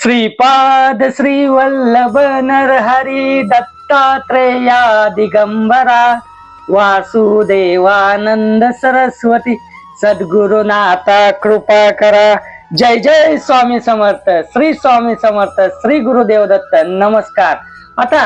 श्रीपाद श्री वल्लभ नरहरी दत्तात्रेया दिगंबरा वासुदेवानंद सरस्वती सद्गुरुनाथा कृपा करा। जय जय स्वामी समर्थ श्री स्वामी समर्थ श्री गुरुदेव दत्त नमस्कार। आता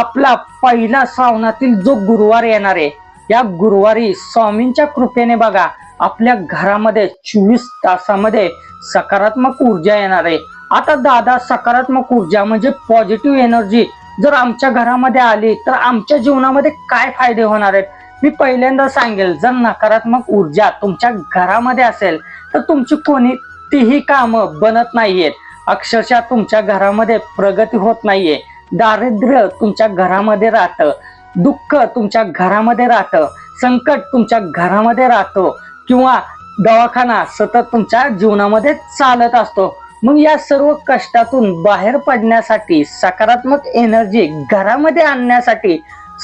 आपला पहिला श्रावणातील जो गुरुवार येणार आहे या गुरुवारी स्वामींच्या कृपेने बघा आपल्या घरामध्ये चोवीस तासामध्ये सकारात्मक ऊर्जा येणार आहे. आता दादा सकारात्मक ऊर्जा म्हणजे पॉझिटिव्ह एनर्जी जर आमच्या घरामध्ये आली तर आमच्या जीवनामध्ये काय फायदे होणार आहेत? मी पहिल्यांदा सांगेल जर नकारात्मक ऊर्जा तुमच्या घरामध्ये असेल तर तुमची कोणतीही कामं बनत नाहीयेत. अक्षरशः तुमच्या घरामध्ये प्रगती होत नाहीये. दारिद्र्य तुमच्या घरामध्ये राहतं. दुःख तुमच्या घरामध्ये राहतं. संकट तुमच्या घरामध्ये राहतो. किंवा दवाखाना सतत तुमच्या जीवनामध्ये चालत असतो. मग या सर्व कष्टातून बाहेर पडण्यासाठी सकारात्मक एनर्जी घरामध्ये आणण्यासाठी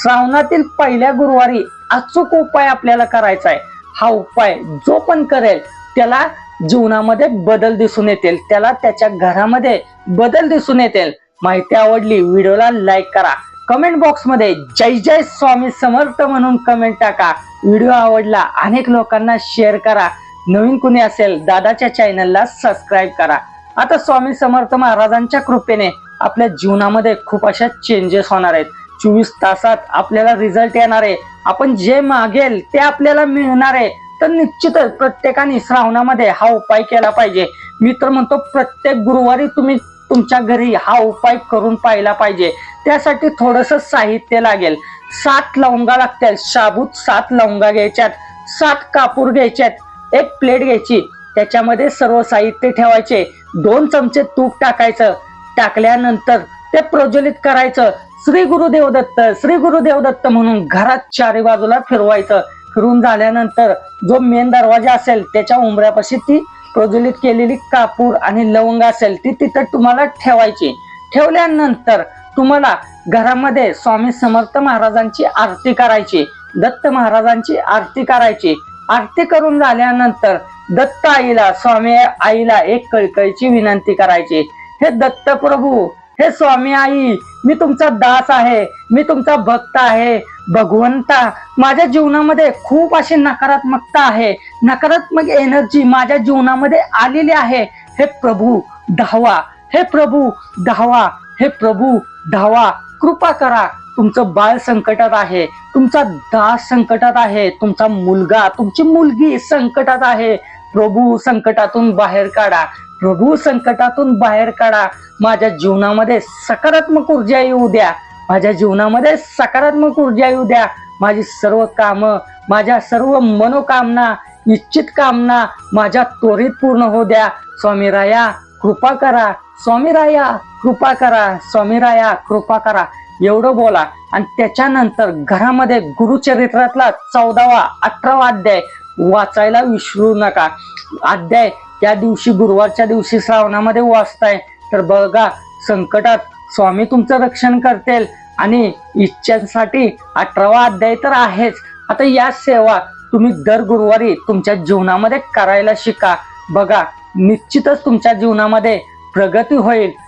श्रावणातील पहिल्या गुरुवारी अचूक उपाय आपल्याला करायचा आहे. हा उपाय जो पण करेल त्याला जीवनामध्ये बदल दिसून येतील. त्याला त्याच्या घरामध्ये बदल दिसून येतील. माहिती आवडली व्हिडिओला लाईक करा. कमेंट बॉक्समध्ये जय जय स्वामी समर्थ म्हणून कमेंट टाका. व्हिडिओ आवडला अनेक लोकांना शेअर करा. नवीन कुणी असेल दादाच्या चॅनलला सबस्क्राईब करा. आता स्वामी समर्थ महाराजांच्या कृपेने आपल्या जीवनामध्ये खूप अशा चेंजेस होणार आहेत. चोवीस तासात आपल्याला रिझल्ट येणार आहे. आपण जे मागेल ते आपल्याला मिळणार आहे. तर निश्चितच प्रत्येकाने श्रावणामध्ये हा उपाय केला पाहिजे. मी तर म्हणतो प्रत्येक गुरुवारी तुम्ही तुमच्या घरी हा उपाय करून पाहिला पाहिजे. त्यासाठी थोडस साहित्य लागेल. सात लवंगा लागतील. साबूत सात लवंगा घ्यायच्यात. सात कापूर घ्यायच्यात. एक प्लेट घ्यायची. त्याच्यामध्ये सर्व साहित्य ठेवायचे. दोन चमचे तूप टाकायचं. टाकल्यानंतर ते प्रज्वलित करायचं. श्री गुरुदेव दत्त श्री गुरुदेव दत्त म्हणून घरात चारी बाजूला फिरवायचं. फिरून झाल्यानंतर जो मेन दरवाजा असेल त्याच्या उंबऱ्यापाशी ती प्रज्वलित केलेली कापूर आणि लवंग असेल ती तिथं तुम्हाला ठेवायची. ठेवल्यानंतर तुम्हाला घरामध्ये स्वामी समर्थ महाराजांची आरती करायची. दत्त महाराजांची आरती करायची. आरती करून झाल्यानंतर दत्त आईला स्वामी आईला एक कळकळीची विनंती करायची. हे दत्त प्रभू हे स्वामी आई मी तुमचा दास आहे मी तुमचा भक्त आहे. भगवंता माझ्या जीवनामध्ये खूप अशी नकारात्मकता आहे. नकारात्मक एनर्जी माझ्या जीवनामध्ये आलेली आहे. हे प्रभू धावा. हे प्रभू धावा. हे प्रभू धावा. कृपा करा. तुमचं बाळ संकटात आहे. तुमचा दास संकटात आहे. तुमचा मुलगा तुमची मुलगी संकटात आहे. प्रभू संकटातून बाहेर काढा. प्रभू संकटातून बाहेर काढा. माझ्या जीवनामध्ये सकारात्मक ऊर्जा येऊ द्या. माझ्या जीवनामध्ये सकारात्मक ऊर्जा येऊ द्या. माझी सर्व कामं माझ्या सर्व मनोकामना इच्छित कामना माझ्या त्वरित पूर्ण होऊ द्या. स्वामी राया कृपा करा. स्वामी राया कृपा करा. स्वामी राया कृपा करा. एवढं बोला. आणि त्याच्यानंतर घरामध्ये गुरुचरित्रातला चौदावा अठरावा अध्याय वाचायला विसरू नका. अध्याय त्या दिवशी गुरुवारच्या दिवशी श्रावणामध्ये वाचताय. तर बघा संकटात स्वामी तुमचं रक्षण करतील आणि इच्छांसाठी अठरावा अध्याय तर आहेच. आता या सेवा तुम्ही दर गुरुवारी तुमच्या जीवनामध्ये करायला शिका. बघा निश्चितच तुमच्या जीवनामध्ये प्रगती होईल.